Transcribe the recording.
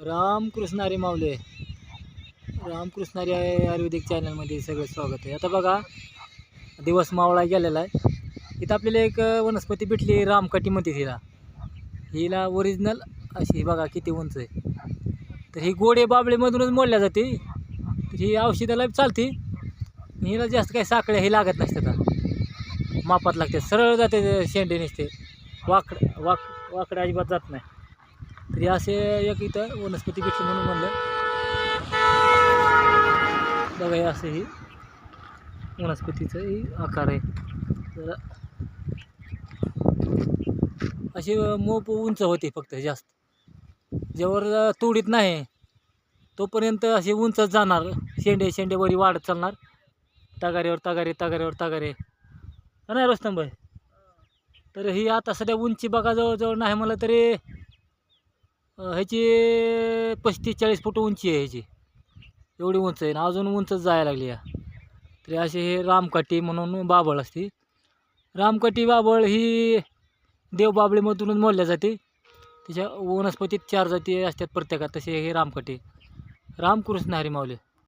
रामकृष्ण हरी माऊले. रामकृष्ण हरी आयुर्वेदिक चॅनलमध्ये सगळं स्वागत आहे. आता बघा दिवस मावळा गेलेला आहे. इथं आपल्याला एक वनस्पती भेटली रामकाठी म्हणते हिला हिला ओरिजिनल अशी ही बघा किती उंच आहे. तर ही गोडे बाबळेमधूनच मोडल्या जाते. तर ही औषधाला चालते. हिला जास्त काही साखळ्या ही लागत नसते आता मापात लागते. सरळ जाते शेंडे नसते. वाकड वाक वाकडं अजिबात जात नाही. तरी असे एक इथं वनस्पती भेटली म्हणून म्हणलं. बघा हे असं ही वनस्पतीचं ही आकार आहे. तर अशी मोप उंच होते फक्त जास्त. ज्यावर तोडीत नाही तोपर्यंत असे उंचच जाणार. शेंडे शेंडेवरी वाढत चालणार. तगारीवर तगारे तगाऱ्यावर तगारे. नाही रोस्तम तर ही आता सध्या उंची बघा जवळजवळ नाही मला तरी ह्याची पस्तीस चाळीस फूट उंची आहे ह्याची. एवढी उंच आहे ना अजून उंचच जायला लागली या. तरी असे हे रामकाठी म्हणून बाबळ असते. रामकाठी बाबळ ही देवबाबळीमधूनच मोडल्या जाते. त्याच्या वनस्पतीत चार जाती असतात प्रत्येकात तसे हे रामकाठी. रामकृष्ण हरी माऊली